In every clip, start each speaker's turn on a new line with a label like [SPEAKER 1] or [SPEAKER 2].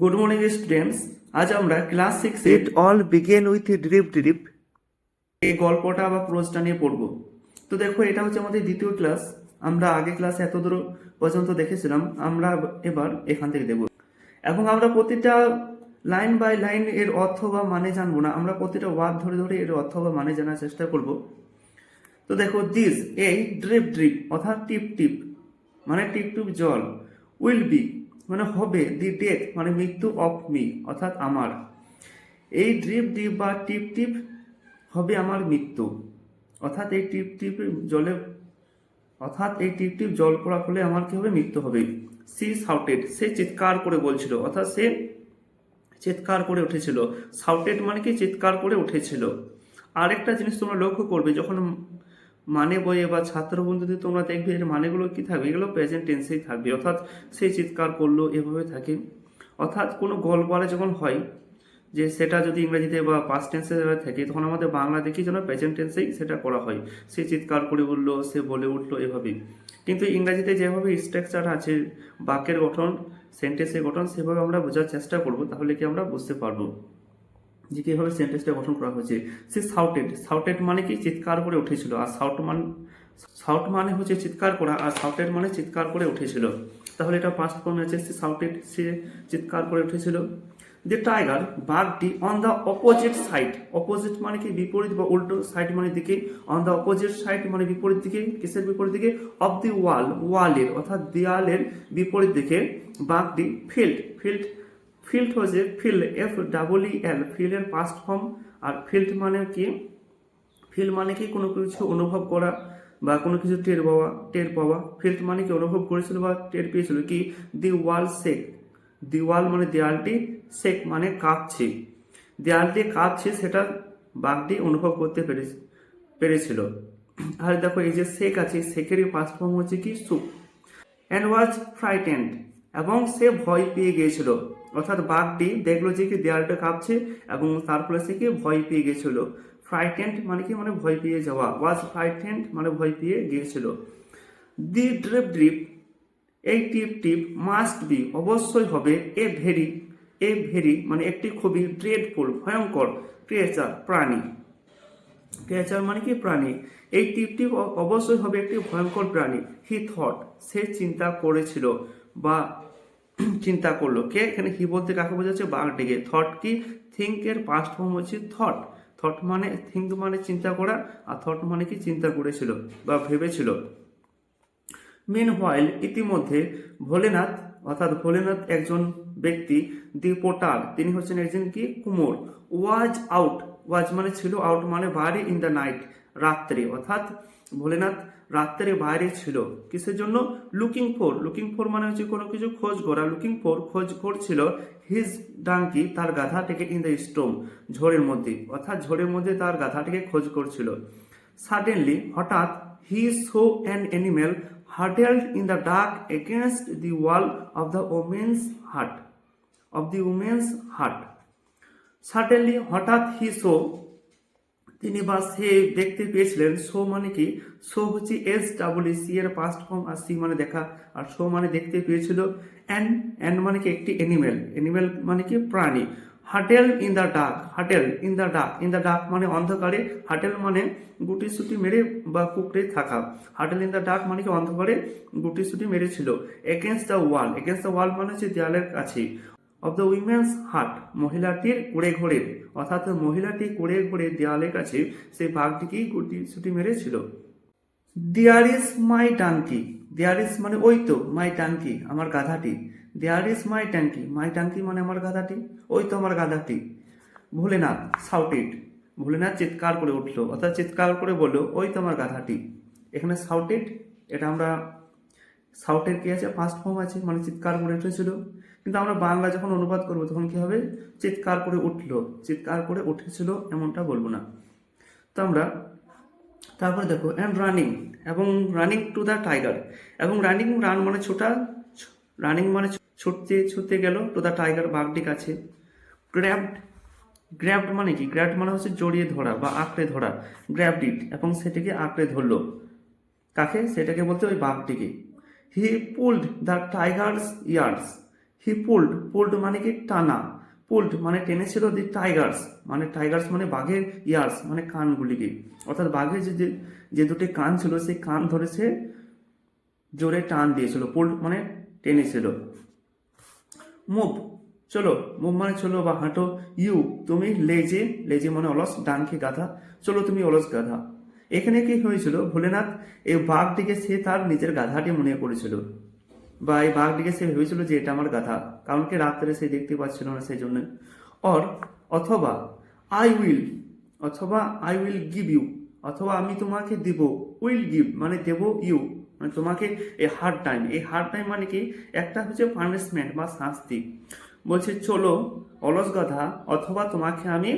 [SPEAKER 1] Good morning students আজ আমরা class six
[SPEAKER 2] it all began with drip drip.
[SPEAKER 1] এই গল্পটা বা প্রোজটা নিয়ে পড়ব। তো দেখো এটা হচ্ছে আমাদের দ্বিতীয় ক্লাস আমরা আগে ক্লাসে এত দূর পর্যন্ত দেখেছিলাম। আমরা এবার এখান থেকে দেব। এবং আমরা প্রতিটা লাইন বাই লাইন এর অর্থ বা মানে জানব না। আমরা প্রতিটা ওয়ার্ড ধরে ধরে এর অর্থ বা মানে জানার চেষ্টা করব। তো দেখো দিস এই ড্রিপ ড্রিপ অর্থাৎ টিপ টিপ মানে টিপ টিপ জল উইল বি মানে হবে, দি ডেথ মানে মৃত্যু অফ মি, অর্থাৎ আমার। এই ড্রিপ ড্রিপ বা টিপ টিপ হবে আমার মৃত্যু। অর্থাৎ এই টিপ টিপ জলে, অর্থাৎ এই টিপ টিপ জল পড়া ফলে আমার কি হবে? মৃত্যু হবে। সি সাউটেড সে চিৎকার করে বলছিল, অর্থাৎ সে চিৎকার করে উঠেছিল। সাউটেড মানে কি? চিৎকার করে উঠেছিল। আরেকটা জিনিস তোমরা লক্ষ্য করবে, যখন মানে বইয়ে বা ছাত্র বন্ধুদের তোমরা দেখবে এর মানেগুলো কি থাকবে? এগুলো প্রেজেন্ট টেন্সেই থাকবে। অর্থাৎ সে চিৎকার করল, এভাবে থাকে। অর্থাৎ কোনো গল্প আরে যখন হয়, যে সেটা যদি ইংরেজিতে বা পাস্ট টেন্সে থাকে, তখন আমাদের বাংলা দেখি যেন প্রেজেন্ট টেন্সেই সেটা করা হয়। সে চিৎকার করে উঠল সে বলে উঠল এভাবেই কিন্তু ইংরেজিতে যেভাবে স্ট্রাকচার আছে, বাক্যের গঠন সেন্টেন্সের গঠন, সেভাবে আমরা বোঝার চেষ্টা করব, তাহলে কি আমরা বুঝতে পারব? যে কীভাবে সেন্টেন্সটা গঠন করা হয়েছে? সে সাউটেড সাউটেড মানে কি? চিৎকার করে উঠেছিল। আর সাউট মান সাউট মানে হচ্ছে চিৎকার করা। আর সাউটেড মানে চিৎকার করে উঠেছিল। তাহলে এটা পাস্ট ফর্মে আছে সে সাউটেড সে চিৎকার করে উঠেছিল। দি টাইগার বাঘটি on the opposite side opposite মানে কি? বিপরীত বা উল্টো সাইড মানে দিকে। অন দ্য অপোজিট সাইড মানে বিপরীত দিকে। কিসের বিপরীত দিকে? অফ দি ওয়াল ওয়ালের অর্থাৎ দেয়ালের বিপরীত দিকে বাঘটি ফিল্ড ফিল্ড ফিল্ড হচ্ছে field F double E L ফিল্ডের পাস্ট ফর্ম আর ফিল্ড মানে কি? ফিল্ড মানে কি? কোনো কিছু অনুভব করা বা কোনো কিছু টের পাওয়া টের পাওয়া। ফিল্ড মানে কি? অনুভব করেছিল বা টের পেয়েছিল কি? দি ওয়াল সেক দি ওয়াল মানে দেয়ালটি সেক মানে কাঁপছে। দেয়ালটি কাঁপছে সেটা বাঘটি অনুভব করতে পেরে পেরেছিল। আর দেখো এই যে সেক আছে সেকেরই পাস্ট ফর্ম হচ্ছে কি? সুপ অ্যান্ড ওয়াজ ফ্রাইটেন্ড এবং সে ভয় পেয়ে গিয়েছিল। অর্থাৎ বাঘটি দেখল যে কি দেয়ালটা কাঁপছে এবং তারপরে সে কি ভয় পেয়ে গিয়েছিল ফ্রাইটেন্ড মানে কি? মানে ভয় পেয়ে যাওয়া। ওয়াজ ফ্রাইটেন্ড মানে ভয় পেয়ে গিয়েছিল দি ড্রিপ ড্রিপ এই টিপ টিপ মাস্ট বি অবশ্যই হবে। এ ভেরি এ ভেরি মানে একটি খুবই ড্রেডফুল ভয়ঙ্কর ক্রিয়েচার প্রাণী। ক্রিয়েচার মানে কি? প্রাণী। এই টিপটি অ- অবশ্যই হবে একটি ভয়ঙ্কর প্রাণী। হি থট সে চিন্তা করেছিল বা চিন্তা করল। কে? এখানে হি বলতে কাকে বোঝাচ্ছে? বাঘটিকে থট কি? থিঙ্ক এর পাস্ট ফর্ম হচ্ছে থট থট মানে থিঙ্ক মানে চিন্তা করা আর থট মানে কি? চিন্তা করেছিল বা ভেবেছিল। মেন হোয়াইল ইতিমধ্যে ভোলেনাথ, অর্থাৎ ভোলেনাথ একজন ব্যক্তি দি পোটার তিনি হচ্ছেন একজন কি? কুমোর। ওয়াজ আউট ওয়াজ মানে ছিল আউট মানে বাইরে ইন দ্য নাইট রাত্রে। অর্থাৎ ভোলেনাথ রাত্রে বাইরে ছিল। কিসের জন্য? লুকিং ফোর লুকিং ফোর মানে হচ্ছে কোনো কিছু খোঁজ করা। লুকিং ফোর খোঁজ করছিল হিজ ডাঙ্কি তার গাধাটিকে ইন দ্য স্টোম ঝড়ের মধ্যে। অর্থাৎ ঝড়ের মধ্যে তার গাধাটিকে খোঁজ করছিল। সাডেনলি হঠাৎ he saw an animal huddled in the dark against the wall of the woman's hut of the woman's hut suddenly হঠাৎ হি সো তিনি বা সে দেখতে পেয়েছিলেন শো মানে কি? শো হচ্ছে এস ডাবল সি এর পাস্ট ফর্ম আর সি মানে দেখা। আর শো মানে দেখতে পেয়েছিল অ্যান্ড অ্যান্ড মানে কি? একটি অ্যানিমেল অ্যানিমেল মানে কি? প্রাণী। Huddled in the dark huddled in the dark in the dark মানে অন্ধকারে। হাটেল মানে গুটি সুটি মেরে বা কুকড়ে থাকা। হাটেল ইন দ্য ডাক মানে কি? অন্ধকারে গুটি সুটি মেরেছিল। Against the wall against the wall মানে হচ্ছে দেয়ালের কাছে। অফ দ্য উইমেন্স হার্ট মহিলাটির কুড়ে ঘোরে অর্থাৎ মহিলাটি কুড়ে ঘোরে দেয়ালের কাছে সেই বাঘটিকেই গুটি ছুটি মেরেছিল। There is my Tanki there is মানে ওই তো মাই টাঙ্কি আমার গাধাটি। দেয়ার ইজ মাই ট্যাঙ্কি মাই টাঙ্কি মানে আমার গাধাটি, ওই তো আমার গাধাটি। ভোলেনাথ সাউটেড ভোলেনাথ চিৎকার করে উঠল, অর্থাৎ চিৎকার করে বলল, ওই তো আমার গাধাটি। এখানে সাউটেড এটা আমরা সাউটের কি আছে? ফার্স্ট ফর্ম আছে মানে চিৎকার করে উঠেছিল। কিন্তু আমরা বাংলা যখন অনুবাদ করব, তখন কি হবে? চিৎকার করে উঠল। চিৎকার করে উঠেছিল এমনটা বলব না। তো আমরা, তারপরে দেখো অ্যান্ড রানিং এবং রানিং টু দ্য টাইগার এবং রানিং রান মানে ছোটা রানিং মানে ছুটতে ছুটতে গেল টু দ্য টাইগার বাঘটি কাছে। গ্র্যাবড গ্র্যাবড মানে কি? গ্র্যাবড মানে হচ্ছে জড়িয়ে ধরা বা আঁকড়ে ধরা। গ্র্যাবড এবং সেটিকে আঁকড়ে ধরলো। কাকে? সেটাকে বলতে ওই বাঘটিকে। He pulled the tiger's ears he pulled pulled মানে কি? টানা। পুল্ড মানে টেনেছিল দি টাইগার্স মানে টাইগার্স মানে বাঘের ইয়ার্স মানে কানগুলিকে। অর্থাৎ বাঘের যে, যে- দুটি কান ছিল, সেই কান ধরে সে জোরে টান দিয়েছিল। পুল্ড মানে টেনেছিল। মুভ চলো মুভ মানে চলো বা হাঁটো। ইউ তুমি লেজে লেজে মানে অলস, ডানকে গাধা। চলো, তুমি অলস গাধা। এখানে কি হয়েছিল? ভোলেনাথ এই বাঘটিকে সে তার নিজের গাধাটি মনে করেছিল। বা এই বাঘটিকে সে ভেবেছিল যে এটা আমার গাধা, কারণ কি রাত্রে সে দেখতে পাচ্ছিল না সেই জন্য অর অথবা আই উইল অথবা আই উইল গিভ ইউ অথবা, আমি তোমাকে দিব উইল গিভ মানে দেব ইউ মানে তোমাকে এই হার্ড টাইম এই হার্ড টাইম মানে কি? একটা হচ্ছে পানিশমেন্ট বা শাস্তি। বলছে, চলো অলস গাধা, অথবা তোমাকে আমি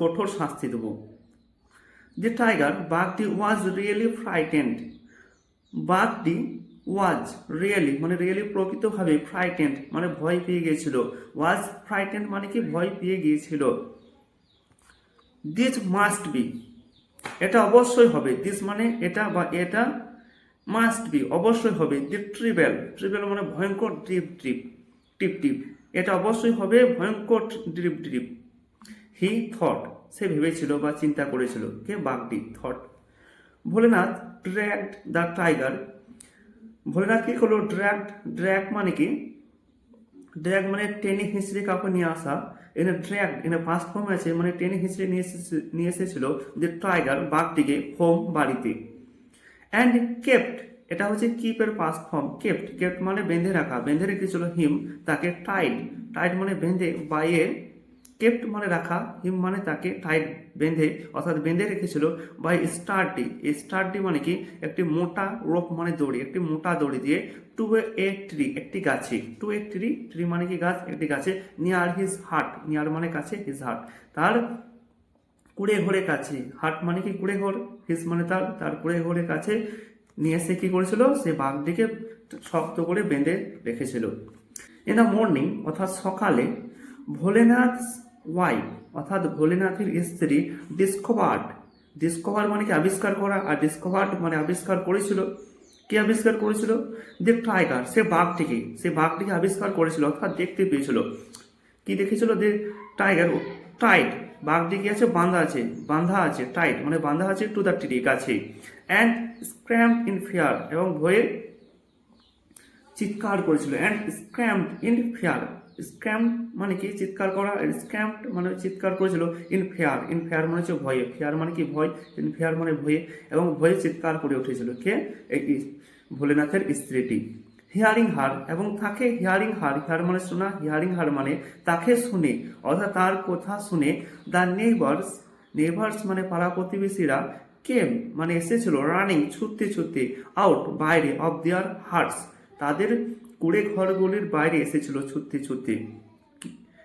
[SPEAKER 1] কঠোর শাস্তি দেবো। যে টাইগার বাঘটি ওয়াজ রিয়েলি ফ্রাইটেন্ড বাঘটি ওয়াজ রিয়েলি মানে রিয়েলি প্রকৃতভাবে ফ্রাইটেন্ড মানে ভয় পেয়ে গিয়েছিল। ওয়াজ ফ্রাইটেন্ড মানে কি? ভয় পেয়ে গিয়েছিল। দিস মাস্ট বি এটা অবশ্যই হবে। দিস মানে এটা বা এটা মাস্ট বি অবশ্যই হবে। দি ট্রিবেল ট্রিবেল মানে ভয়ঙ্কর ড্রিপ ড্রিপ টিপ টিপ এটা অবশ্যই হবে। ভয়ঙ্কর ড্রিপ ড্রিপ হি থট সে ভেবেছিল বা চিন্তা করেছিল, কে বাঘটি thought. Bholenath dragged the tiger Bholenath কি করল? ড্র্যাগ ড্র্যাগ মানে কি? ড্র্যাগ মানে টেনে হিঁচড়ে কাউকে নিয়ে আসা। এনে ড্র্যাগ এনে পাস্ট ফর্ম আছে মানে টেনে হিঁচড়ে নিয়ে এসেছে, নিয়ে এসেছিল যে টাইগার বাঘটিকে হোম বাড়িতে। অ্যান্ড কেপ্ট এটা হচ্ছে কিপের পাস্ট ফর্ম কেপ্ট কেপ্ট মানে বেঁধে রাখা। বেঁধে রেখেছিল হিম তাকে টাইড টাইট মানে বেঁধে, বাইয়ে কেপ্ট মানে রাখা হিম মানে তাকে টাইট বেঁধে, অর্থাৎ বেঁধে রেখেছিল বাই স্টারটি স্টারটি মানে কি? একটি মোটা রোপ মানে দড়ি, একটি মোটা দড়ি দিয়ে টু এ ট্রি একটি গাছে। টু এ ট্রি ট্রি মানে কি গাছ? একটি গাছে নিয়ার হিজ হার্ট নিয়ার মানে কাছে হিজ হার্ট তার কুড়ে ঘরে কাছে হাট মানে কি কুড়ে ঘর হিস মানে তার তার কুড়ে ঘরের কাছে। নিয়ে এসে কি করেছিল? সে বাঘটিকে শক্ত করে বেঁধে রেখেছিল। ইন দ্য মর্নিং অর্থাৎ সকালে, ভোলেনাথ ওয়াইফ অর্থাৎ ভোলেনাথের স্ত্রী ডিসকভার্ড ডিসকভার মানে কি? আবিষ্কার করা। আর ডিসকভার্ড মানে আবিষ্কার করেছিল। কি আবিষ্কার করেছিল? যে টাইগার সে বাঘটিকে। সে বাঘটিকে আবিষ্কার করেছিল, অর্থাৎ দেখতে পেয়েছিল। কি দেখেছিল? যে টাইগার টাইট বাঘটি কি আছে, বাঁধা আছে। বাঁধা আছে টাইট মানে বাঁধা আছে টু দ্য ট্রি গাছে। অ্যান্ড স্ক্র্যাম্প ইন ফিয়ার এবং ভয়ে চিৎকার করেছিল। And screamed in fear screamed মানে কি? চিৎকার করা স্ক্র্যাম্প মানে চিৎকার করেছিল। ইন ফেয়ার ইন ফেয়ার মানে হচ্ছে ভয়ে। ফেয়ার মানে কি? ভয়। ইন ফেয়ার মানে ভয়ে এবং ভয়ে চিৎকার করে উঠেছিল। কে? এই ভোলেনাথের স্ত্রীটি। হিয়ারিং হার এবং তাকে হিয়ারিং হার হিয়ার মানে শোনা হিয়ারিং হার মানে তাকে শুনে। অর্থাৎ তার কথা শুনে দ্য নেইবার্স নেইবার্স মানে পাড়া প্রতিবেশীরা কেম মানে এসেছিল রানিং ছুটতে ছুটতে আউট বাইরে অফ দেয়ার হার্টস তাদের কুড়ে ঘরগুলির বাইরে এসেছিল, ছুটতে ছুটতে।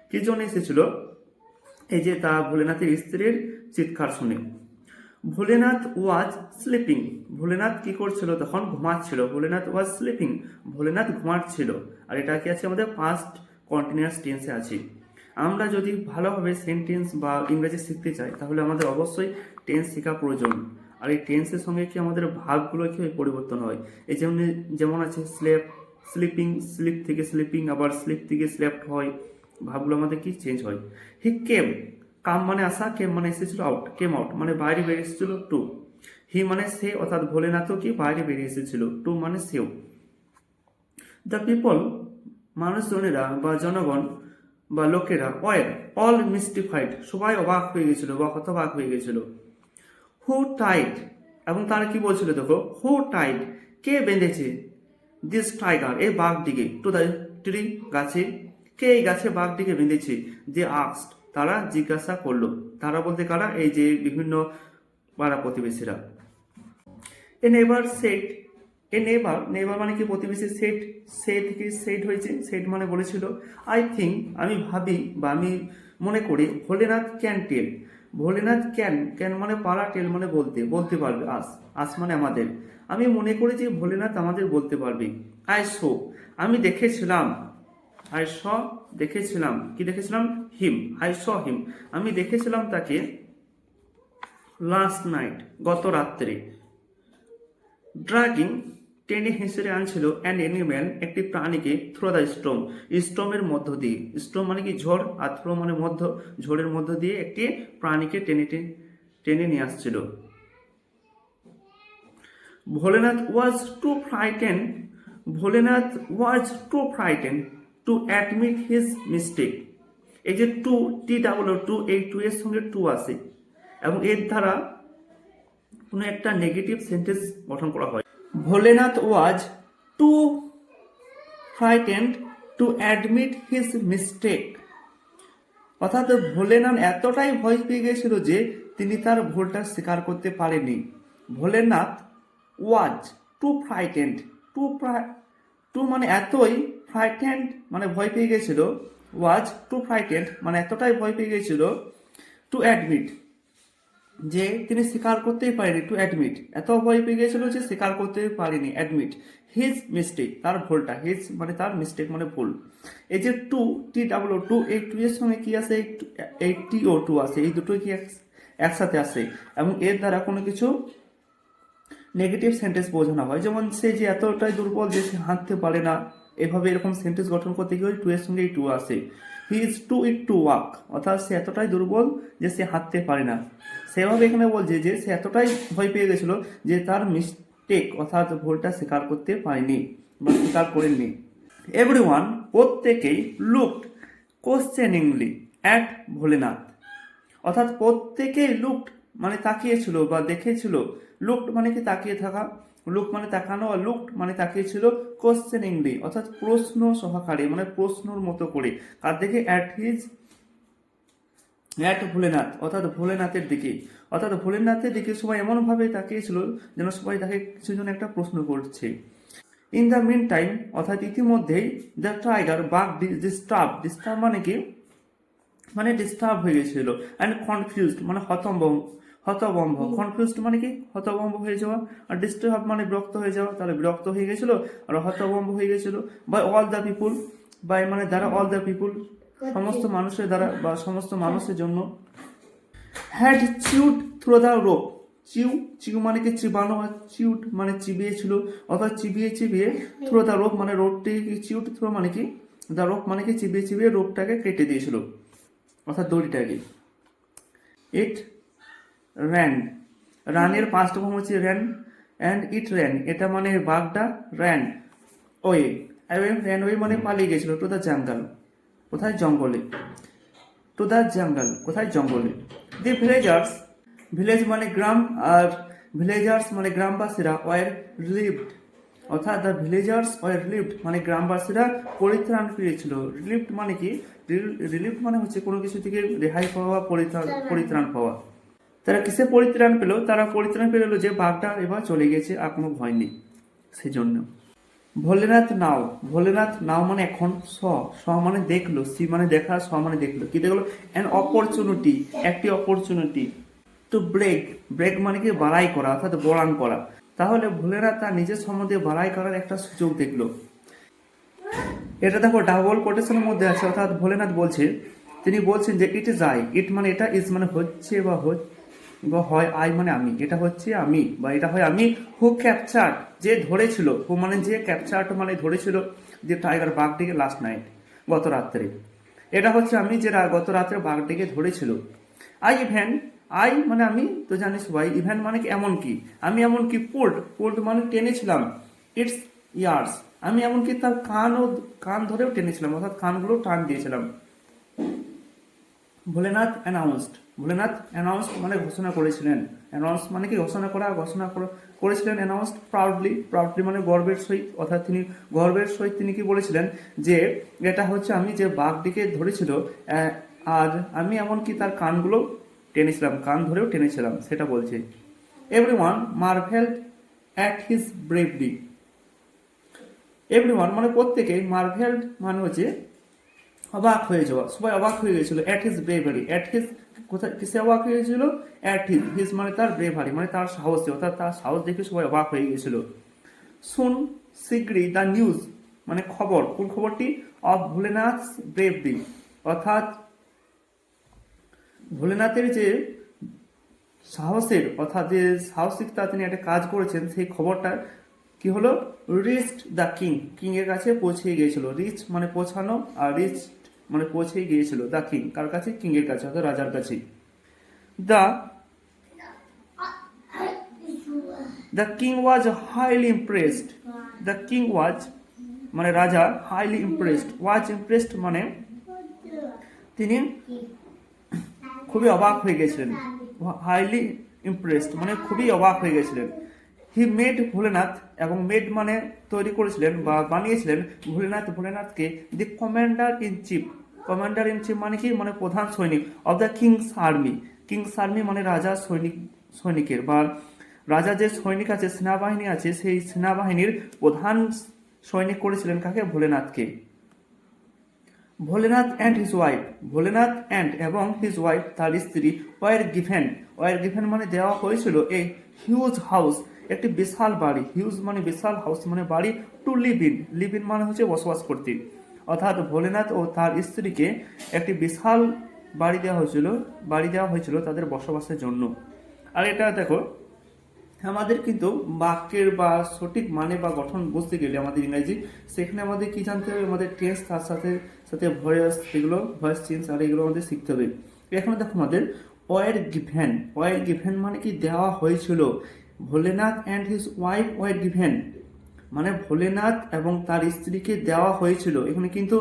[SPEAKER 1] কি- জন্য এসেছিল? এই যে তা ভোলেনাথের স্ত্রীর চিৎকার শুনে। ভোলেনাথ ওয়াজ স্লিপিং ভোলেনাথ কি করছিল? তখন ঘুমাচ্ছিল। ভোলেনাথ ওয়াজ স্লিপিং ভোলেনাথ ঘুমাচ্ছিল। আর এটা কি আছে? আমাদের পাস্ট কন্টিনিউয়াস টেন্সে আছে। আমরা যদি ভালোভাবে সেন্টেন্স বা ইংরেজি শিখতে চাই, তাহলে আমাদের অবশ্যই টেন্স শেখা প্রয়োজন। আর এই টেন্সের সঙ্গে কি আমাদের ভাগগুলো কি? পরিবর্তন হয়? এই যেমন যেমন আছে স্লেপ স্লিপিং স্লিপ থেকে স্লিপিং আবার স্লিপ থেকে স্লেপ্ট হয়। ভাবগুলো আমাদের কি চেঞ্জ হয়? হি কেম কাম মানে আসা কেম মানে এসেছিল আউট কেম আউট মানে বাইরে বেরিয়ে এসেছিল টু হি মানে সে, অর্থাৎ ভোলেনাথও কি? বাইরে বেরিয়ে এসেছিল টু মানে সেও। দ্য পিপল মানুষজনেরা বা জনগণ বা লোকেরা ওয়ের অল মিস্টিফাইড সবাই অবাক হয়ে গেছিল বা হতবাক হয়ে গেছিল। হু টাইট এবং তারা কি বলছিল দেখো? হু টাইট কে বেঁধেছে? দিস টাইগার এই বাঘটিকে টু দ্য ট্রি গাছে, কে এই গাছে বাঘটিকে বেঁধেছে? যে আক্সড তারা জিজ্ঞাসা করল। তারা বলতে কারা? এই যে বিভিন্ন পাড়া প্রতিবেশীরা। এ নেবার সেট এ নেবার নেবার মানে কি প্রতিবেশী? সেট সে থেকে সেট হয়েছে। সেট মানে বলেছিল আই থিঙ্ক আমি ভাবি বা আমি মনে করি, Bholenath can tell Bholenath can can মানে পাড়া টেল মানে বলতে বলতে পারবে আস আস মানে আমাদের। আমি মনে করি যে ভোলেনাথ আমাদের বলতে পারবে। আই শো, আমি দেখেছিলাম। আই স দেখেছিলাম। কি দেখেছিলাম? হিম। I saw him. আমি দেখেছিলাম তাকে লাস্ট নাইট গত রাত্রে। ড্রাগিং টেনে হেসড়ে আনছিল অ্যান এনিম্যাল একটি প্রাণীকে থ্রো দ্য স্ট্রম স্ট্রমের মধ্য দিয়ে। স্ট্রম মানে কি? ঝড়। আর থ্রো মানে মধ্য ঝড়ের মধ্য দিয়ে একটি প্রাণীকে টেনে টেনে নিয়ে আসছিল। Bholenath was too frighten Bholenath was too frighten to admit his mistake এই যে টু টি ডাবল টু এই টু এর সঙ্গে টু আসে এবং এর দ্বারা কোনো একটা নেগেটিভ সেন্টেন্স গঠন করা হয়। Bholenath was too frightened to admit his mistake অর্থাৎ ভোলেনাথ এতটাই ভয় পেয়ে গেছিল যে তিনি তার ভুলটা স্বীকার করতে পারেনি Bholenath was, too frightened, too too মানে এতই ফ্রাইটেন্ড মানে ভয় পেয়ে গেছিল। ওয়াজ, টু ফ্রাইটেন্ড মানে এতটাই ভয় পেয়ে গেছিল টু অ্যাডমিট যে তিনি স্বীকার করতেই পারেনি টু অ্যাডমিট এত ভয় পেয়ে গেছিল যে স্বীকার করতে পারেনি অ্যাডমিট হিজ মিস্টেক তার ভুলটা হিজ মানে তার মিস্টেক মানে ভুল। এই যে টু টি ডাবল টু এই টু এর সঙ্গে কি আছে? এই টু- ও টু আছে, এই দুটোই কি এক- একসাথে আসে এবং এর দ্বারা কোনো কিছু নেগেটিভ সেন্টেন্স বোঝানো হয়। যেমন, সে যে এতটাই দুর্বল যে সে হাঁটতে পারে না, এভাবে এরকম সেন্টেন্স গঠন করতে গিয়ে টু এর সঙ্গে টু আসে। He is too eat to walk অর্থাৎ সে এতটাই দুর্বল যে সে হাঁটতে পারে না। সেভাবে এখানে বলছে যে, সে এতটাই ভয় পেয়ে গেছিল যে তার মিস্টেক অর্থাৎ ভুলটা স্বীকার করতে পারেনি বা স্বীকার করেননি। এভরি ওয়ান প্রত্যেকেই লুকড কোশ্চেনিংলি অ্যাট ভোলেনাথ। অর্থাৎ প্রত্যেকেই লুকড মানে তাকিয়েছিল বা দেখেছিল লুকড মানে কি তাকিয়ে থাকা লুক মানে তাকানো আর লুকড মানে তাকিয়ে তাকিয়েছিল কোশ্চেনিংলি অর্থাৎ প্রশ্ন সহকারে মানে প্রশ্নর মতো করে। কার দেখে অ্যাট হিজ অ্যাট ভোলেনাথ, অর্থাৎ ভোলেনাথের দিকে। অর্থাৎ ভোলেনাথের দিকে সবাই এমনভাবে তাকিয়েছিল যেন সবাই তাকে কিছু জন একটা প্রশ্ন করছে। ইন দ্য মিন টাইম অর্থাৎ ইতিমধ্যেই দ্য টাইগার বাঘ ডিস্টার্ব ডিস্টার্ব মানে কি? মানে ডিস্টার্ব হয়ে গেছিল অ্যান্ড কনফিউজড মানে হতম্ব হতবম্ব কনফিউজড মানে কি? হতবম্ব হয়ে যাওয়া। আর ডিস্টার্ব মানে বিরক্ত হয়ে যাওয়া। তাহলে বিরক্ত হয়ে গেছিল আর হতবম্ব হয়ে গেছিল by all the people by মানে দ্বারা অল দ্য পিপুল সমস্ত মানুষের দ্বারা বা সমস্ত মানুষের জন্য। Had chewed through the rope chew chew মানে কি? চিবানো আর চিউড মানে চিবিয়েছিল। অর্থাৎ চিবিয়ে চিবিয়ে থ্রো দ্য রোপ মানে রোপটি চিউট থ্রো মানে কি? দ্য রোপ মানে কি? চিবিয়ে চিবিয়ে রোপটাকে কেটে দিয়েছিল। অর্থাৎ দড়িটাকে। ইট র্যান রানের পাঁচটা ফর্ম হচ্ছে র্যান অ্যান্ড ইট র্যান এটা মানে বাঘটা র্যান ওয়ে র্যান ওয়ে মানে পালিয়ে গেছিল। টু দ্য জঙ্গল কোথায়? জঙ্গলে। টু দ্য জঙ্গল কোথায়? জঙ্গলে। দি ভিলেজার্স ভিলেজ মানে গ্রাম আর ভিলেজার্স মানে গ্রামবাসীরা ওয়ার রিলিভড অর্থাৎ দ্য ভিলেজার্স ওয়ার রিলিভড মানে গ্রামবাসীরা পরিত্রাণ পেয়েছিল। রিলিভড মানে কি? রিলিভড মানে হচ্ছে কোনো কিছু থেকে রেহাই পাওয়া পরিত্রাণ পরিত্রাণ পাওয়া। তারা কিসে পরিত্রাণ পেল? তারা পরিত্রাণ পেল যে বাঘটা এবার চলে গেছে আর কোনো ভয় নেই সেজন্য, ভোলেনাথ নাও ভোলেনাথ নাও মানে এখন স স মানে দেখল, সি মানে দেখা, স মানে দেখল। কি দেখল? অ্যান অপরচুনিটি একটি অপরচুনিটি টু ব্রেক ব্রেক মানে কি? বাড়াই করা, অর্থাৎ বড়ান করা। তাহলে ভোলেনাথ তার নিজের সম্বন্ধে বাড়াই করার একটা সুযোগ দেখল। এটা দেখো ডাবল কোটেশনের মধ্যে আছে। অর্থাৎ ভোলেনাথ বলছে, তিনি বলছেন যে ইট ইজ আই ইট মানে এটা ইজ মানে হচ্ছে বা হচ্ছে বা হয় আই মানে আমি। এটা হচ্ছে আমি, বা এটা হয় আমি হু ক্যাপচার যে ধরেছিল হু মানে যে ক্যাপচার মানে ধরেছিল যে টাইগার বাঘটিকে লাস্ট নাইট গত রাত্রে। এটা হচ্ছে আমি যে গত রাত্রে বাঘটিকে ধরেছিল। আই ইভেন, আই মানে আমি তো জানিস সবাই, ইভেন মানে কি, এমন কি? আমি এমন কি পোল্ড পোল্ড মানে টেনেছিলাম ইটস ইয়ার্স আমি এমনকি তার কানও, কান ধরেও টেনেছিলাম, অর্থাৎ কানগুলো টান দিয়েছিলাম। ভোলেনাথ অ্যানাউন্সড ভোলেনাথ অ্যানাউন্সড মানে ঘোষণা করেছিলেন। অ্যানাউন্স মানে কি? ঘোষণা করা, ঘোষণা করেছিলেন অ্যানাউন্স প্রাউডলি প্রাউডলি মানে গর্বের সহিত, অর্থাৎ তিনি, গর্বের সহিত তিনি কি বলেছিলেন? যে এটা হচ্ছে আমি যে বাঘটিকে ধরেছিল আর আমি এমনকি তার কানগুলো টেনেছিলাম, কান ধরেও টেনেছিলাম, সেটা বলছে। Every one marvel at his bravely everyone মানে প্রত্যেকে মার্ভেলড মানে হচ্ছে অবাক হয়ে যাওয়া, সবাই অবাক হয়ে গেছিল at his bravery at his কোথায়, কিসে অবাক হয়ে গেছিল? অ্যাট হিজ হিজ মানে তার ব্রেভারি মানে তার সাহসে, অর্থাৎ তার সাহস দেখে সবাই অবাক হয়ে গেছিল। শুন শীঘ্রই দ্য নিউজ মানে খবর, কোন খবরটি? অফ ভোলেনাথ ব্রেভরি অর্থাৎ ভোলেনাথের যে সাহসের, অর্থাৎ যে সাহসিকতা তিনি একটা কাজ করেছেন, সেই খবরটা কি হলো? রিস্ট দ্য কিং কিং এর কাছে পৌঁছে গিয়েছিল। রিচ মানে পৌঁছানো আর রিচ মানে পৌঁছে গিয়েছিল। দ্য কিং কার কাছে? কিং এর কাছে, অর্থাৎ রাজার কাছে। The the king was highly impressed the king was মানে রাজা হাইলি ইমপ্রেসড ওয়াজ ইমপ্রেসড মানে তিনি খুবই অবাক হয়ে গেছিলেন। হাইলি ইমপ্রেসড মানে খুবই অবাক হয়ে গেছিলেন। হি মেড ভোলেনাথ এবং মেড মানে তৈরি করেছিলেন বা বানিয়েছিলেন Bholenath ভোলেনাথকে the commander in chief. Commander in chief মানে কি? মানে প্রধান সৈনিক of the king's army. King's army মানে রাজা সৈনিক, সৈনিকের বা রাজা যে সৈনিক আছে, সেনাবাহিনী আছে, সেই সেনাবাহিনীর প্রধান সৈনিক করেছিলেন কাকে? ভোলেনাথকে। Bholenath and his wife. Bholenath and এবং হিজ ওয়াইফ তার স্ত্রী ওয়ার গিভেন ওয়ার গিভেন মানে দেওয়া হয়েছিল এই হিউজ হাউস একটি বিশাল বাড়ি হিউজ মানে বিশাল হাউস মানে বাড়ি to live in live in মানে হচ্ছে বসবাস করতে। অর্থাৎ ভোলেনাথ ও তার স্ত্রীকে একটি বিশাল বাড়ি দেওয়া হয়েছিল, বাড়ি দেওয়া হয়েছিল তাদের বসবাসের জন্য। আর এটা দেখো, আমাদের কিন্তু বাক্যের বা সঠিক মানে বা গঠন বুঝতে গেলে আমাদের ইংরেজি, সেখানে আমাদের কি জানতে হবে? আমাদের টেন্স তার সাথে সাথে ভয়েস এগুলো ভয়েস চেঞ্জ আর এগুলো আমাদের শিখতে হবে। এখন দেখো আমাদের ওয়ার গিভেন ওয়ার গিভেন মানে কি দেওয়া হয়েছিল। Bholenath and his wife were given মানে ভোলেনাথ এবং তার স্ত্রীকে দেওয়া হয়েছিল। এখানে কিন্তু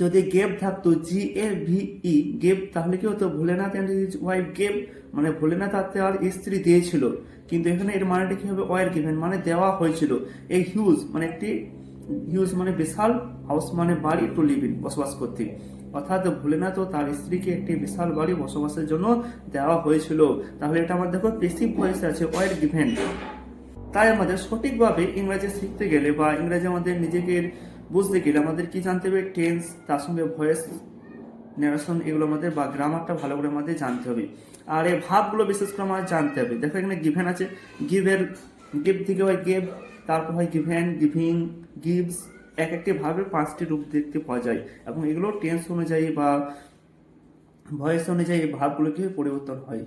[SPEAKER 1] যদি গেপ থাকতো জি এ ভি ই গেপ তাহলে কি হতো? ভোলেনাথ অ্যান্ড হিজ ওয়াইফ গেপ মানে ভোলেনাথ আর তার স্ত্রী দিয়েছিল। কিন্তু এখানে এর মানেটা কি হবে? ওয়ার গিভেন মানে দেওয়া হয়েছিল। এই হিউজ মানে একটি হিউজ মানে বিশাল হাউস মানে বাড়ি টু লিভ ইন বসবাস করতে অর্থাৎ ভোলেনাথ ও তার স্ত্রীকে একটি বিশাল বাড়ি বসবাসের জন্য দেওয়া হয়েছিল। তাহলে এটা আমার দেখো পেসিভ ভয়েস আছে, ওয়ার গিভেন তাই আমাদের সঠিকভাবে ইংরেজি শিখতে গেলে বা ইংরেজি আমাদের নিজেকে বুঝতে গেলে আমাদের কি জানতে হবে? টেন্স, তার সঙ্গে ভয়েস ন্যারেশন এগুলো আমাদের বা গ্রামারটা ভালো করে আমাদের জানতে হবে। আর এই ভাবগুলো বিশেষ করে আমাদের জানতে হবে। দেখো এখানে গিভেন আছে। গিভের গিভ থেকে হয় গেভ তারপর হয় গিভেন গিভিং গিভস এক একটি ভাবে পাঁচটি রূপ দেখতে পাওয়া যায় এবং এগুলো টেন্স অনুযায়ী বা ভয়েস অনুযায়ী এই ভাবগুলো কি পরিবর্তন হয়।